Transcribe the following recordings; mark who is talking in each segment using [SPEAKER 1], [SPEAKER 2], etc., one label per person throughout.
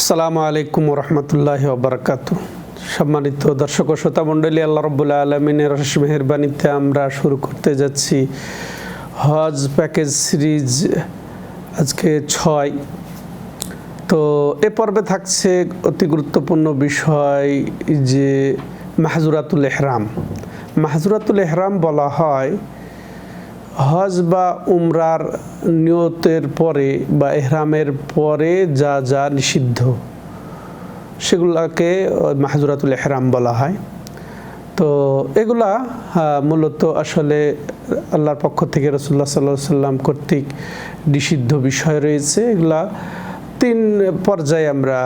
[SPEAKER 1] আসসালামু আলাইকুম রহমতুল্লাহ বারকাত সম্মানিত দর্শক ও শ্রোতা মণ্ডলী, আল্লাহ রবুল্লা আলমিনের মেহরবানিতে আমরা শুরু করতে যাচ্ছি হজ প্যাকেজ সিরিজ আজকে ছয়। তো এ পর্বে থাকছে অতি গুরুত্বপূর্ণ বিষয় যে মাহজুরাতুল এহরাম। মাহজুরাতুল এহরাম বলা হয় হজ বা উমরার নিয়তের পরে বা এহরামের পরে যা যা নিষিদ্ধ, সেগুলাকে মাহজুরাতুল এহরাম বলা হয়। তো এগুলা মূলত আসলে আল্লাহর পক্ষ থেকে রসুল্লাহ সাল্লাহ সাল্লাম কর্তৃক নিষিদ্ধ বিষয় রয়েছে। এগুলা তিন পর্যায়ে আমরা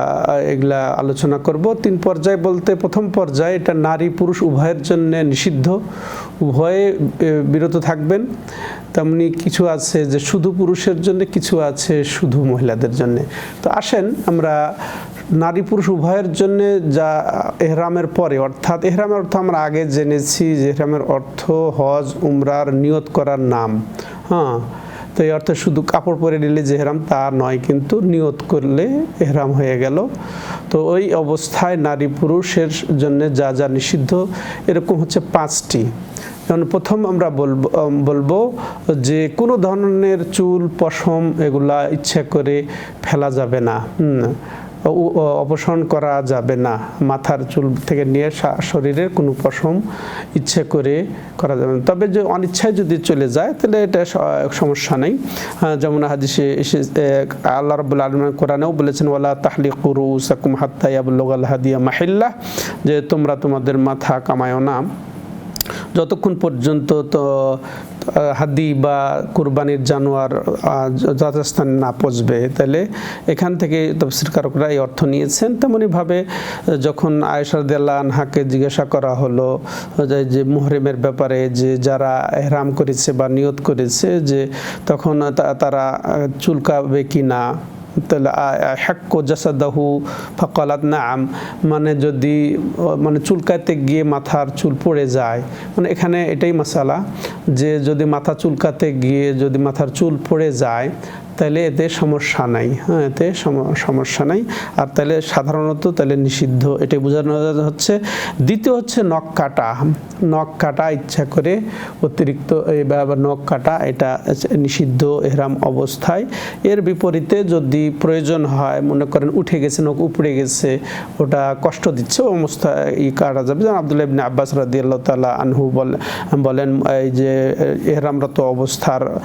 [SPEAKER 1] এগুলা আলোচনা করব। তিন পর্যায় বলতে প্রথম পর্যায়ে, এটা নারী পুরুষ উভয়ের জন্য নিষিদ্ধ। উভয়ে বিরত থাকবেন। তেমনি কিছু আছে যে শুধু পুরুষের জন্য, কিছু আছে শুধু মহিলাদের জন্য। তো আসেন, আমরা নারী পুরুষ উভয়ের জন্য যা এহরামের পরে, অর্থাৎ এহরামের অর্থ আমরা আগে জেনেছি যে এহরামের অর্থ হজ, উমরার নিয়ত করার নাম। হ্যাঁ তো এই অর্থে শুধু কাপড় পরে নিলে যে হেরাম তা নয়, কিন্তু নিয়ত করলে এহরাম হয়ে গেল। তো ওই অবস্থায় নারী পুরুষের জন্য যা যা নিষিদ্ধ, এরকম হচ্ছে পাঁচটি। যেমন প্রথম আমরা বলব বলব যে কোনো ধরনের চুল, পশম এগুলা ইচ্ছা করে ফেলা যাবে না। অপসারণ করা যাবে না। মাথার চুল থেকে নিয়ে শরীরের কোনো পশম ইচ্ছে করে করা যাবে না। তবে যে অনিচ্ছায় যদি চলে যায়, তাহলে এটা সমস্যা নেই। যেমন হাদিসে এসে আল্লাহ রবুল্লা আলম কোরআনেও বলেছেন ওলা তাহলি কুরু সাকুম হাত্তাইয়াবুল্লাহ হাদিয়া মাহিল্লা যে তোমরা তোমাদের মাথা কামায়ও না। যতক্ষণ পর্যন্ত তো হাদি বা কুরবানির জানোয়ার যথাস্থানে না পচবে, তাহলে এখান থেকে তফসির কারকরা এই অর্থ নিয়েছেন। তেমনইভাবে যখন আয়সারদাল্লাহ আনহাকে জিজ্ঞাসা করা হলো, যে মুহরিমের ব্যাপারে, যে যারা এহরাম করেছে বা নিয়ত করেছে, যে তখন তারা চুলকাবে কি না তাহলে হাক্কো জাসাদাহু ফকালাত নাম মানে যদি মানে চুলকাতে গিয়ে মাথার চুল পড়ে যায় মানে এখানে এটাই মশালা যে যদি মাথা চুলকাতে গিয়ে যদি মাথার চুল পড়ে যায় তাহলে এতে সমস্যা নাই হ্যাঁ এতে সমস্যা নাই। আর তাহলে সাধারণত তাহলে নিষিদ্ধ, এটাই বোঝানো হচ্ছে। দ্বিতীয় হচ্ছে নখ কাটা। নখ কাটা ইচ্ছা করে অতিরিক্ত নখ কাটা, এটা নিষিদ্ধ, এহরাম অবস্থায়। এর বিপরীতে যদি প্রয়োজন হয়, মনে করেন উঠে গেছে, নখ উপড়ে গেছে, ওটা কষ্ট দিচ্ছে, ও অবস্থায় ই কাটা যাবে। যেমন আবদুল্লাহ ইবনে আব্বাস রাদিয়াল্লাহু তাআলা আনহু বলে- বলেন, এই যে, এহরামরত অবস্থার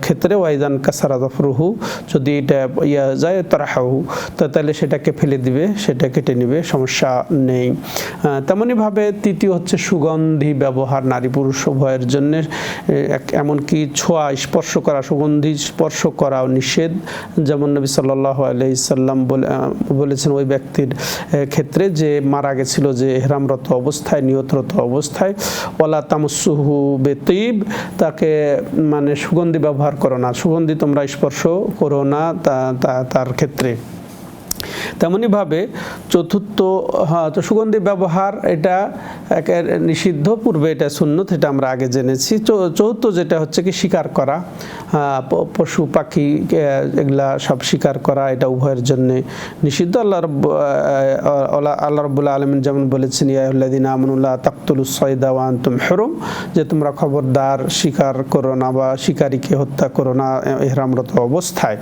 [SPEAKER 1] ক্ষেত্রে ওয়াইদান কাসারা দফরুহু যদি এটা ইয়া যায় তারাহাহু তাহলে সেটাকে ফেলে দিবে সেটা কেটে নিবে সমস্যা নেই। আহ, তেমনিভাবে তৃতীয় হচ্ছে সুগন্ধি ব্যবহার নারী পুরুষ উভয়ের জন্য এমনকি ছোঁয়া স্পর্শ করা সুগন্ধি স্পর্শ করাও নিষেধ। যেমন নবী সাল্লাহ আলাইসাল্লাম বলে বলেছেন ওই ব্যক্তির ক্ষেত্রে যে মারা গেছিল যে এহরামরত অবস্থায় নিয়তরত অবস্থায় ওলা তামসুহু বেতিব তাকে মানে সুগন্ধি ব্যবহার করো না। সুগন্ধি তোমরা স্পর্শ করো না তার ক্ষেত্রে। তেমনইভাবে চতুর্থ হ্যাঁ তো সুগন্ধি ব্যবহার এটা নিষিদ্ধ পূর্বে এটা সুন্নত এটা আমরা আগে জেনেছি। চৌ- চৌথ যেটা হচ্ছে কি শিকার করা পশু পাখি এগুলা সব শিকার করা এটা উভয়ের জন্য নিষিদ্ধ। আল্লাহ আহ, আল্লাহ রব্বুল্লাহ আলমিন যেমন বলেছেন ইয়াহুল্লাদিন আমনুল্লাহ তাকতুলুস সয়দা ওয়ান তুম হেরুম যে তোমরা খবরদার শিকার করো না বা শিকারীকে হত্যা করো না এহরামরত অবস্থায়।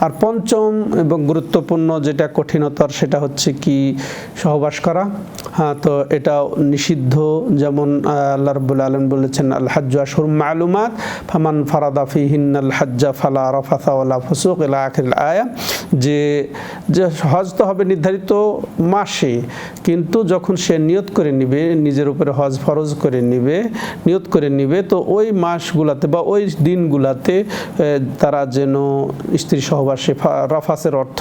[SPEAKER 1] আর পঞ্চম এবং গুরুত্বপূর্ণ যেটা কঠিনতর সেটা হচ্ছে কি সহবাস করা। হ্যাঁ তো এটা নিষিদ্ধ। যেমন আল্লাহ রব্বুল আলম বলেছেন, আল হাজ্জু মালুমাত, ফামান ফারাদা ফিহিন আল হাজ্জা ফালা রাফাসা ওয়ালা ফুসুক ইলা আখির আয়া। যে যে হজ তো হবে নির্ধারিত মাসে, কিন্তু যখন সে নিয়ত করে নিবে, নিজের উপরে হজ ফরজ করে নিবে, নিয়ত করে নিবে, তো ওই মাসগুলাতে বা ওই দিনগুলাতে তারা যেন স্ত্রী সহবাসে রফাসের অর্থ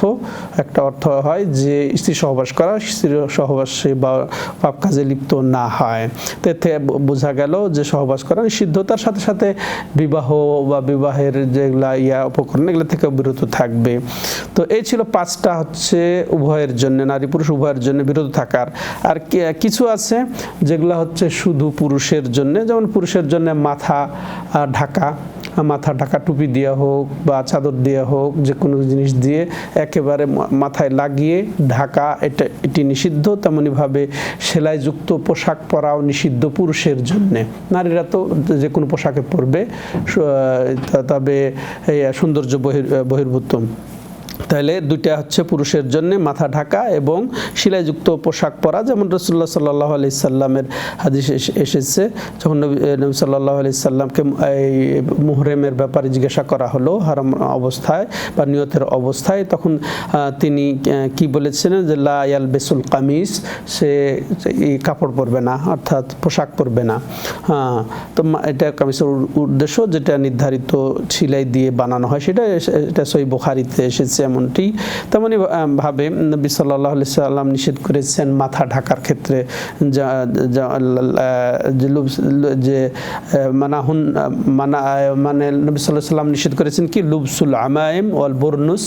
[SPEAKER 1] একটা অর্থ হয় যে স্ত্রী সহবাস করা, স্ত্রী সহবাসে বা পাপ কাজে লিপ্ত না হয়। তো এতে ব- বোঝা গেল যে সহবাস করা নিষিদ্ধতার সাথে সাথে বিবাহ বা বিবাহের যেগুলা ইয়া উপকরণ, এগুলো থেকে বিরত থাকবে। তো এই ছিল পাঁচটা হচ্ছে উভয়ের জন্য, নারী পুরুষ উভয়ের জন্য বিরত থাকার। আর কিছু আছে যেগুলো হচ্ছে শুধু পুরুষের জন্য, যেমন পুরুষের জন্য মাথা ঢাকা। মাথা ঢাকা টুপি দেওয়া হোক বা চাদর দেওয়া হোক, যে কোনো জিনিস দিয়ে একেবারে মাথায় লাগিয়ে ঢাকা, এটা, এটি নিষিদ্ধ। তেমনইভাবে সেলাইযুক্ত পোশাক পরাও নিষিদ্ধ পুরুষের জন্যে। নারীরা তো যে কোনো পোশাকে পরবে তবে সৌন্দর্য বহির বহির্ভূত তাহলে দুইটা হচ্ছে পুরুষের জন্য, মাথা ঢাকা এবং শিলাইযুক্ত পোশাক পরা। যেমন রসুল্লাহ সাল্লাহ আলি সাল্লামের হাদিস এস- এসেছে, যখন নবী সাল্লাহ আলি সাল্লামকে এই মুহরেমের ব্যাপারে জিজ্ঞাসা করা হলো, হারাম অবস্থায় বা নিয়তের অবস্থায়, তখন তিনি কি বলেছিলেন যে, লা ইয়াল বেসুল কামিজ সে কাপড় পরবে না, অর্থাৎ পোশাক পরবে না। হ্যাঁ তো এটা কামিজের উদ্দেশ্য, যেটা নির্ধারিত সিলাই দিয়ে বানানো হয়, সেটা এটা সই বুখারিতে এসেছে। এমনটি তেমনই ভাবে নবী সাল্লাহ সাল্লাম নিষেধ করেছেন মাথা ঢাকার ক্ষেত্রে, যা মানাহুন, মানা মানে নবী সাল্লাহ সাল্লাম নিষেধ করেছেন কি? লুবসুল আমায়েম ওয়াল বর্নুস।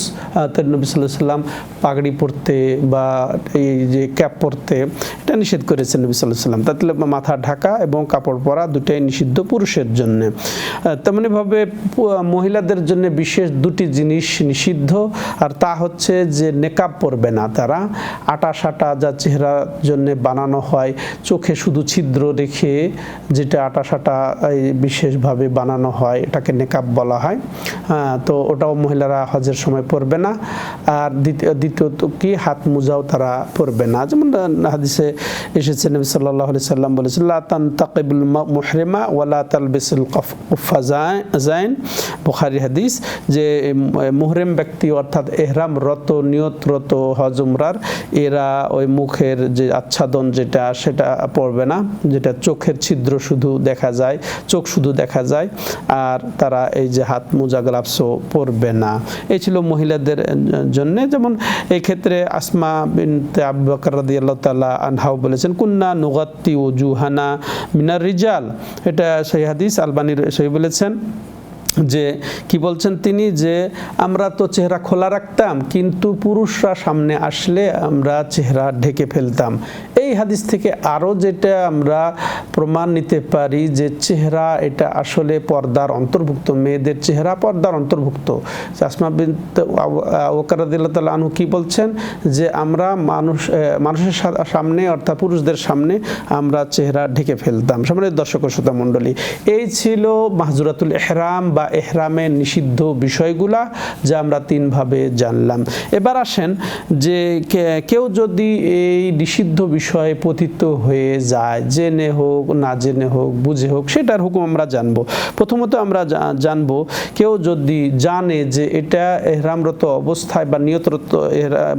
[SPEAKER 1] তো নবী সাল্লাহ সাল্লাম পাগড়ি পরতে বা এই যে ক্যাপ পরতে এটা নিষেধ করেছেন নবী সাল্লাহ সাল্লাম। তাতে মাথা ঢাকা এবং কাপড় পরা দুটাই নিষিদ্ধ পুরুষের জন্য। তেমনিভাবে মহিলাদের জন্য বিশেষ দুটি জিনিস নিষিদ্ধ। আর তা হচ্ছে যে নেকাব পরবে না তারা। আটা সাটা যা চেহারার জন্য বানানো হয় চোখে শুধু ছিদ্র রেখে যেটা আটা সাটা বিশেষভাবে বানানো হয় এটাকে নেকাব বলা হয়। হ্যাঁ, তো ওটাও মহিলারা হজের সময় পরবে না। আর দ্বিতীয় দ্বিতীয়ত কি? হাত মোজাও তারা পরবে না। যেমন হাদিসে এসেছে নবী আলাইহি সাল্লাম বলেছেন লা তানতাকিবুল মা- মুহরিমা ওয়ালা তালবিসুল কফ- জাইন বুখারী হাদিস যে মুহরিম ব্যক্তি অর্থাৎ এহরাম রত নিয়তরত হজ উমরার এরা ওই মুখের যে আচ্ছাদন যেটা, সেটা পড়বে না, যেটা চোখের ছিদ্র শুধু দেখা যায়, চোখ শুধু দেখা যায়, আর তারা এই যে হাত মোজা গ্লাভসও পরবে না। এই ছিল মহিলাদের জন্য। যেমন এই ক্ষেত্রে আসমা বিনতে আবু বকর আনহাও বলেছেন, কুন্না নুগাত্তি ওজুহানা মিনার রিজাল। এটা সেই হাদিস, আলবানির সহি বলেছেন। যে কি বলছেন তিনি যে, আমরা তো চেহারা খোলা রাখতাম, কিন্তু পুরুষরা সামনে আসলে আমরা চেহারা ঢেকে ফেলতাম। এই হাদিস থেকে আরও যেটা আমরা প্রমাণ নিতে পারি যে চেহারা এটা আসলে পর্দার অন্তর্ভুক্ত, মেয়েদের চেহারা পর্দার অন্তর্ভুক্ত। আসমা বিন ওকারাদিল্লা তাল আনহু কি বলছেন? যে আমরা মানুষ মানুষের সামনে অর্থাৎ পুরুষদের সামনে আমরা চেহারা ঢেকে ফেলতাম। সামনে দর্শক শ্রোতা মণ্ডলী, এই ছিল মাহজুরাতুল এহরাম বা এহরামের নিষিদ্ধ বিষয়গুলা যা আমরা তিনভাবে জানলাম। এবার আসেন যে কেউ যদি এই নিষিদ্ধ বিষয়ে পতিত হয়ে যায়। জেনে হোক, না জেনে হোক, বুঝে হোক, সেটার হুকুম আমরা জানব। প্রথমত আমরা জানব, কেউ যদি জানে যে এটা এহরামরত অবস্থায় বা নিয়তরত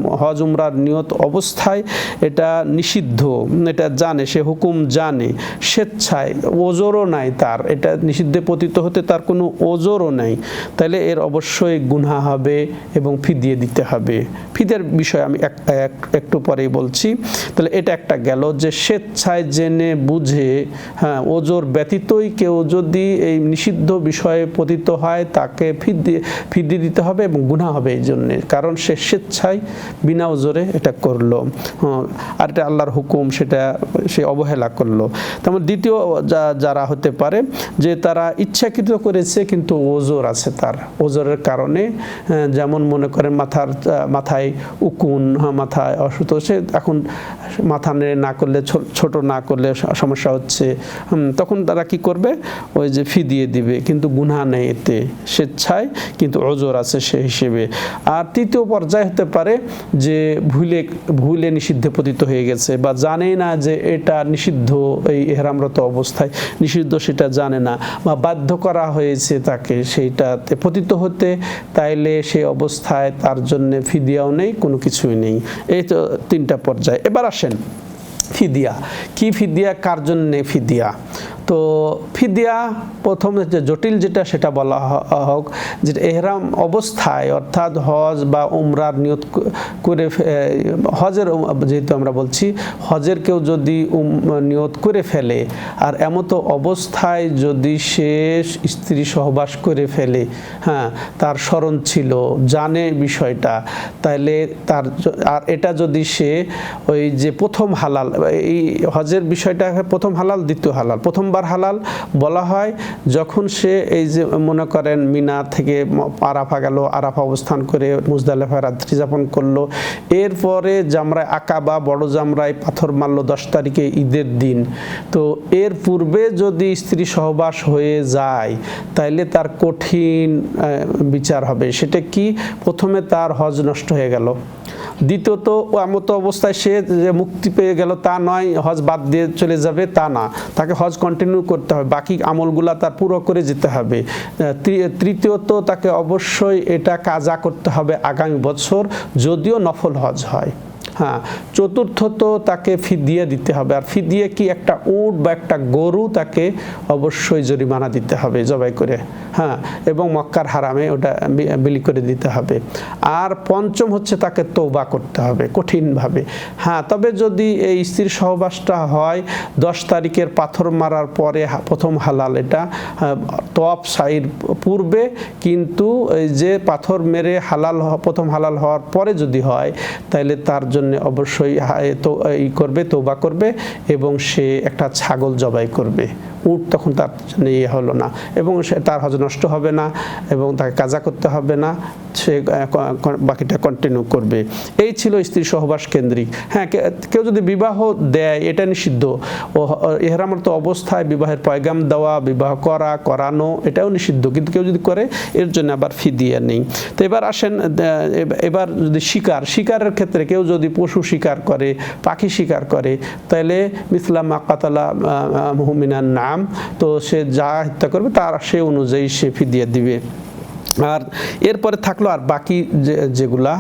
[SPEAKER 1] হজ উমরার নিয়ত অবস্থায় এটা নিষিদ্ধ, এটা জানে, সে হুকুম জানে, স্বেচ্ছায়, ওজোরও নাই তার, এটা নিষিদ্ধে পতিত হতে তার কোনো ওজোরও নাই, তাহলে এর অবশ্যই গুনাহ হবে এবং ফিদিয়ে দিতে হবে। ফিদের বিষয় আমি এক- এক- একটু পরেই বলছি। তাহলে এটা একটা গেল যে স্বেচ্ছায় জেনে বুঝে হ্যাঁ ওজোর ব্যতীতই কেউ যদি এই নিষিদ্ধ বিষয়ে পতিত হয় তাকে ফিদিয়ে ফিদিয়ে দিতে হবে এবং গুনাহ হবে এই জন্যে। কারণ সে স্বেচ্ছায় বিনা ওজোরে এটা করল। হ্যাঁ, আর এটা আল্লাহর হুকুম সেটা সে অবহেলা করল। তেমন দ্বিতীয় যা- যারা হতে পারে যে তারা ইচ্ছাকৃত করেছে কিন্তু ওজোর আছে তার। ওজোরের কারণে যেমন মনে করেন মাথার মাথায় উকুন হ্যাঁ, মাথায় অসুস্থ সে এখন মাথা নেড়ে না করলে ছোট না করলে সমস্যা হচ্ছে তখন তারা কি করবে? ওই যে ফি দিয়ে দিবে, কিন্তু গুনাহ নেই এতে, স্বেচ্ছায় কিন্তু ওজোর আছে সে হিসেবে। আর তৃতীয় পর্যায়ে হতে পারে যে ভুলে ভুলে নিষিদ্ধে পতিত হয়ে গেছে, বা জানে না যে এটা নিষিদ্ধ, এই এহরামরত অবস্থায়, নিষিদ্ধ সেটা জানে না, বা বাধ্য করা হয়েছে তাকে সেইটাতে পতিত হতে, তাইলে সেই অবস্থায় তার জন্য ফিদিয়াও নেই, কোনো কিছুই নেই। এই তো তিনটা পর্যায়ে। এবার আসেন। ফিদিয়া। কি ফিদিয়া? কার জন্যে ফিদিয়া? তো ফিদিয়া প্রথম যে জটিল যেটা সেটা বলা হোক, যে এহরাম অবস্থায় অর্থাৎ হজ বা উমরার নিয়ত করে হজের যেহেতু আমরা বলছি, হজের কেউ যদি নিয়ত করে ফেলে আর এমতো অবস্থায় যদি সে স্ত্রী সহবাস করে ফেলে হ্যাঁ তার স্মরণ ছিল, জানে বিষয়টা তাহলে তার আর এটা যদি সে ওই যে প্রথম হালাল, এই হজের বিষয়টা, প্রথম হালাল, দ্বিতীয় হালাল, প্রথমবার নাম্বার হালাল বলা হয়। যখন সে এই যে মনে করেন মিনা থেকে আরাফা গেল, আরাফা অবস্থান করে মুজদালেফা রাত্রি যাপন করল। এরপরে জামরায় আকাবা, বড় জামরায় পাথর মারলো দশ তারিখে ঈদের দিন। তো এর পূর্বে যদি স্ত্রী সহবাস হয়ে যায়, তাইলে তার কঠিন বিচার হবে। সেটা কি? প্রথমে তার হজ নষ্ট হয়ে গেল। দ্বিতীয়ত এমতো অবস্থায় সে যে মুক্তি পেয়ে গেল তা নয়, হজ বাদ দিয়ে চলে যাবে তা না। তাকে হজ কন্টিনিউ করতে হবে। বাকি আমলগুলা তার পুরো করে যেতে হবে। তৃতীয়ত, তাকে অবশ্যই এটা কাজা করতে হবে আগামী বছর, যদিও নফল হজ হয়। হ্যাঁ চতুর্থত তাকে ফিদিয়ে দিতে হবে। আর ফিদিয়ে কি একটা উট বা একটা গরু তাকে অবশ্যই জরিমানা দিতে হবে, জবাই করে। হ্যাঁ এবং মক্কার হারামে ওটা বিলি করে দিতে হবে। আর পঞ্চম হচ্ছে তাকে তৌবা করতে হবে কঠিনভাবে। হ্যাঁ তবে যদি এই স্ত্রীর সহবাসটা হয়, দশ তারিখের পাথর মারার পরে প্রথম হালাল এটা তপ সাইড পূর্বে, কিন্তু যে পাথর মেরে হালাল প্রথম হালাল হওয়ার পরে যদি হয় তাহলে তার জন্য অবশ্যই হা- তো ই করবে তৌবা করবে এবং সে একটা ছাগল জবাই করবে। উট তখন তার জন্য ইয়ে হলো না এবং সে তার হজ নষ্ট হবে না এবং তাকে কাজা করতে হবে না, সে বাকিটা কন্টিনিউ করবে। এই ছিল স্ত্রী সহবাস কেন্দ্রিক। হ্যাঁ কেউ যদি বিবাহ দেয়, এটা নিষিদ্ধ। ও এহরামত অবস্থায় বিবাহের পয়গাম দেওয়া, বিবাহ করা, করানো, এটাও নিষিদ্ধ। কিন্তু কেউ যদি করে, এর জন্য আবার ফি দিয়ে নেই। তো এবার আসেন এবার যদি শিকার, শিকারের ক্ষেত্রে কেউ যদি পশু শিকার করে, পাখি শিকার করে তাহলে ইসলাম আকাতালা মহমিনার নাম, তো সে যা হত্যা করবে তার সে অনুযায়ী সে ফিদিয়ে দিবে। আর এরপরে থাকল আর বাকি যেগুলা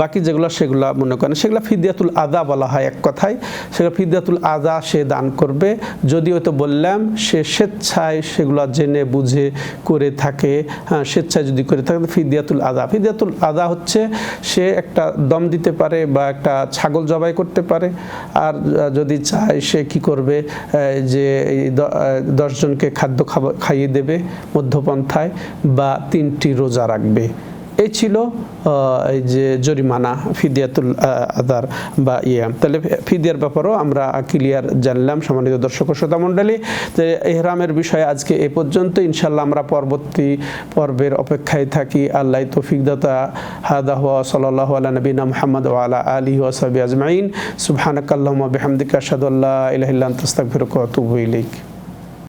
[SPEAKER 1] বাকি যেগুলো সেগুলা মনে করেন, সেগুলো ফিদিয়াতুল আদা বলা হয় এক কথায়। সেগুলো ফিদিয়াতুল আদা সে দান করবে। যদি হয়তো বললাম, সে স্বেচ্ছায় সেগুলো জেনে বুঝে করে থাকে। হ্যাঁ স্বেচ্ছায় যদি করে থাকে ফিদিয়াতুল আদা ফিদিয়াতুল আদা হচ্ছে, সে একটা দম দিতে পারে বা একটা ছাগল জবাই করতে পারে। আর যদি চায়, সে কি করবে? যে দশজনকে খাদ্য খাইয়ে দেবে মধ্যপন্থায় বা তিনটি রোজা রাখবে। এই ছিল এই যে জরিমানা, ফিদিয়াতুল আদার বা ইয়ে। তাহলে ফিদিয়ার ব্যাপারেও আমরা ক্লিয়ার জানলাম, সম্মানিত দর্শক শ্রোতা মণ্ডলী। যে এহরামের বিষয়ে আজকে এ পর্যন্ত। ইনশাল্লাহ আমরা পরবর্তী পর্বের অপেক্ষায় থাকি। আল্লাহ তৌফিক দাতা। হাদা হুয়া সাল্লাল্লাহু আলা নবিনা মুহাম্মদ ওয়া আলা আলিহি ওয়া সাহবিহি আজমাইন। সুবহানাকাল্লাহুম্মা বিহামদিকা আশহাদু আল্লা ইলাহা ইল্লা আনতা আস্তাগফিরুকা ওয়া আতুবু ইলাইক।